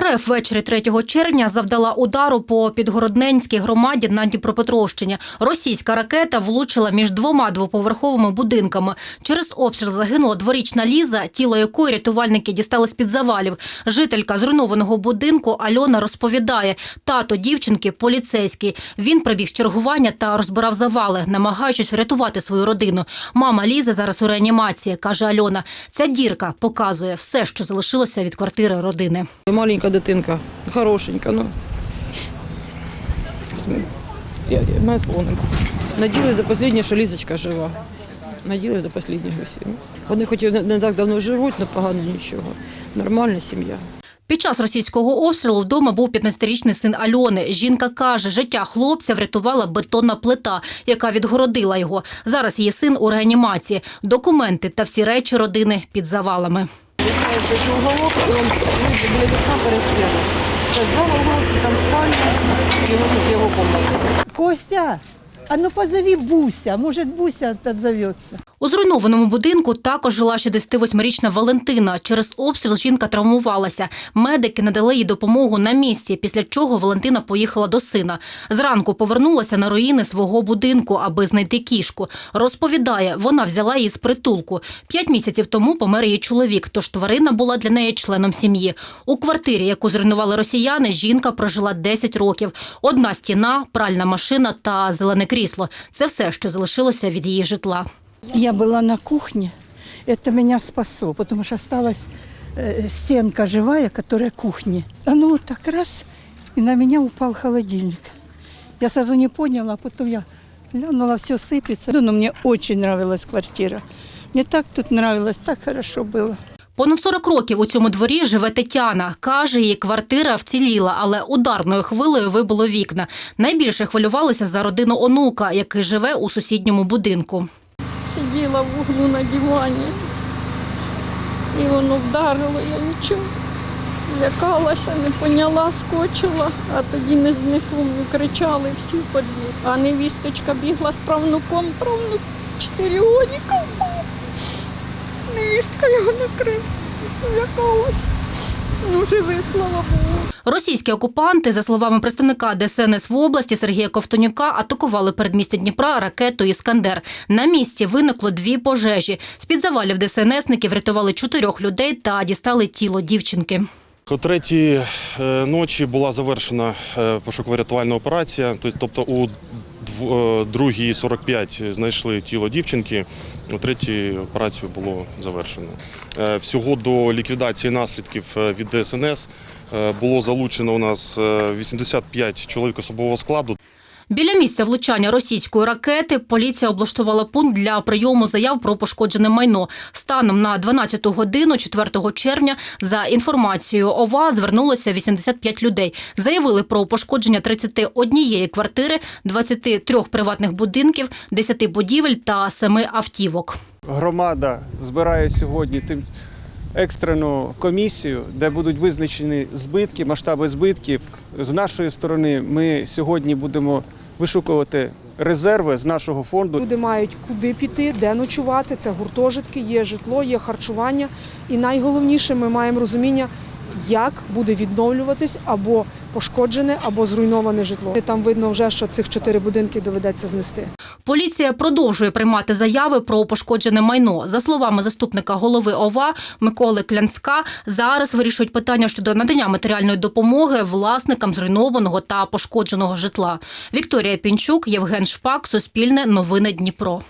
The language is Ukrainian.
РФ ввечері 3 червня завдала удару по підгородненській громаді на Дніпропетровщині. Російська ракета влучила між двома двоповерховими будинками. Через обстріл загинула дворічна Ліза, тіло якої рятувальники дістали з-під завалів. Жителька зруйнованого будинку Альона розповідає, тато дівчинки поліцейський. Він прибіг з чергування та розбирав завали, намагаючись врятувати свою родину. Мама Лізи зараз у реанімації, каже Альона. Ця дірка показує все, що залишилося від квартири родини. Маленька дитинка, хорошенька, ну. Я, я мене слова нема. Надіялась до останнього, що Лізочка жива. Надіялась до останнього всі. Вони хоч не так давно живуть, але погано нічого. Нормальна сім'я. Під час російського обстрілу вдома був 15-річний син Альони. Жінка каже, життя хлопця врятувала бетонна плита, яка відгородила його. Зараз її син у реанімації. Документи та всі речі родини під завалами. Уголок, і він біля вікна перестріли. Це два уголки, там спальня, і вот його кімната. Костя, а ну позови Буся, может Буся отзовется. У зруйнованому будинку також жила 68-річна Валентина. Через обстріл жінка травмувалася. Медики надали їй допомогу на місці, після чого Валентина поїхала до сина. Зранку повернулася на руїни свого будинку, аби знайти кішку. Розповідає, вона взяла її з притулку. П'ять місяців тому помер її чоловік, тож тварина була для неї членом сім'ї. У квартирі, яку зруйнували росіяни, жінка прожила 10 років. Одна стіна, пральна машина та зелене крісло. Це все, що залишилося від її житла. Я была на кухне, это меня спасло, потому что осталась э, стенка живая, которая кухни. Оно вот так раз, и на меня упал холодильник. Я сразу не поняла, а потом я глянула, все сыпется. Но мне очень нравилась квартира. Мне так тут нравилось, так хорошо было. Понад 40 років у цьому дворі живе Тетяна. Каже, її квартира вціліла, але ударною хвилею вибило вікна. Найбільше хвилювалися за родину онука, який живе у сусідньому будинку. сиділа в углу на дивані, і воно вдарило, я нічого. Лякалася, не поняла, скочила, а тоді не зникло, кричали всі в. А невісточка бігла з правнуком, правнук чотири годіка впав. Невістка його накрила, лякалася. Ну, живий, слава Богу. Російські окупанти, за словами представника ДСНС в області Сергія Ковтонюка, атакували передмістя Дніпра ракетою «Іскандер». На місці виникло дві пожежі. З-під завалів ДСНСники врятували чотирьох людей та дістали тіло дівчинки. О третій е, ночі була завершена е, пошуково-рятувальна операція. Тобто у дв- е, другій 45 знайшли тіло дівчинки. У третій операцію було завершено. Е, Всього до ліквідації наслідків е, від ДСНС е, було залучено у нас е, 85 чоловік особового складу. Біля місця влучання російської ракети поліція облаштувала пункт для прийому заяв про пошкоджене майно. Станом на 12 годину 4 червня за інформацією ОВА звернулося 85 людей. Заявили про пошкодження 31 квартири, 23 приватних будинків, 10 будівель та 7 автівок. громада збирає сьогодні тим екстрену комісію, де будуть визначені збитки, масштаби збитків. З нашої сторони ми сьогодні будемо вишукувати резерви з нашого фонду. Люди мають куди піти, де ночувати. Це гуртожитки, є житло, є харчування. І найголовніше, ми маємо розуміння, як буде відновлюватись або пошкоджене, або зруйноване житло. Там видно вже, що цих чотири будинки доведеться знести. Поліція продовжує приймати заяви про пошкоджене майно. За словами заступника голови ОВА Миколи Клянська, зараз вирішують питання щодо надання матеріальної допомоги власникам зруйнованого та пошкодженого житла. Вікторія Пінчук, Євген Шпак, Суспільне, Новини Дніпро.